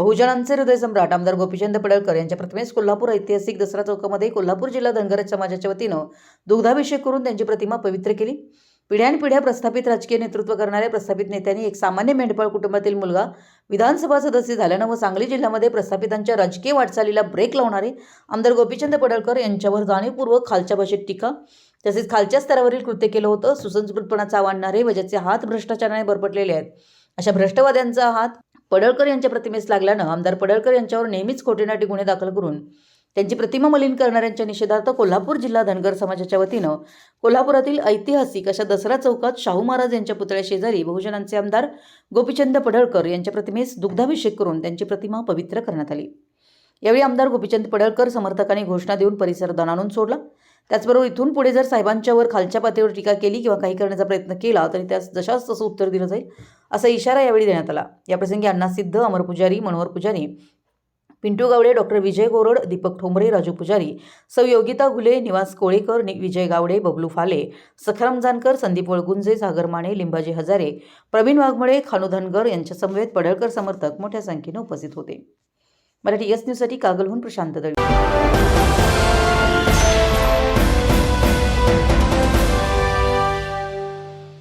बहुजनांचे हृदय सम्राट आमदार गोपीचंद पडळकर यांच्या प्रतिमेस कोल्हापूर ऐतिहासिक दसरा चौकामध्ये कोल्हापूर जिल्हा धनगर समाजाच्या वतीनं दुग्धाभिषेक करून त्यांची प्रतिमा पवित्र केली. पिढ्यानपिढ्या प्रस्थापित राजकीय नेतृत्व करणाऱ्या प्रस्थापित नेत्यांनी एक सामान्य मेंढपाळ कुटुंबातील मुलगा विधानसभा सदस्य झाल्यानं व सांगली जिल्ह्यामध्ये प्रस्थापितांच्या राजकीय वाटचालीला ब्रेक लावणारे आमदार गोपीचंद पडळकर यांच्यावर जाणीवपूर्वक खालच्या भाषेत टीका तसेच खालच्या स्तरावरील कृत्य केलं होतं सुसंस्कृतपणाचा आवडणारे व ज्याचे हात भ्रष्टाचाराने बरपटलेले आहेत. अशा भ्रष्टवाद्यांचा हात पडळकर यांच्या प्रतिमेस लागल्यानं आमदार पडळकर यांच्यावर नेहमीच खोटेनाटी गुन्हे दाखल करून त्यांची प्रतिमा मलिन करणाऱ्यांच्या निषेधार्थ कोल्हापूर जिल्हा धनगर समाजाच्या वतीनं कोल्हापुरातील ऐतिहासिक अशा दसरा चौकात शाहू महाराज यांच्या पुतळ्या शेजारी बहुजनांचे आमदार गोपीचंद पडळकर यांच्या प्रतिमेस दुग्धाभिषेक करून त्यांची प्रतिमा पवित्र करण्यात आली. यावेळी आमदार गोपीचंद पडळकर समर्थकांनी घोषणा देऊन परिसर दणाणून सोडला. त्याचबरोबर इथून पुढे जर साहेबांच्यावर खालच्या पातळीवर टीका केली किंवा काही करण्याचा प्रयत्न केला तरी त्यास जशास तसं उत्तर दिलं जाईल. असा इशारा यावेळी देण्यात आला. याप्रसंगी अण्णा सिद्ध अमर पुजारी मनोहर पुजारी पिंटू गावडे डॉक्टर विजय गोरड दीपक ठोंबरे राजू पुजारी सौ योगिता घुले निवास कोळेकर नि विजय गावडे बबलू फाले सखाराम जानकर संदीप वळगुंजे सागर माने लिंबाजी हजारे प्रवीण वाघमळे खानू धनगर यांच्यासमवेत पडळकर समर्थक मोठ्या संख्येनं उपस्थित होते. मराठी एस न्यूजसाठी कागलहून प्रशांत दळवी.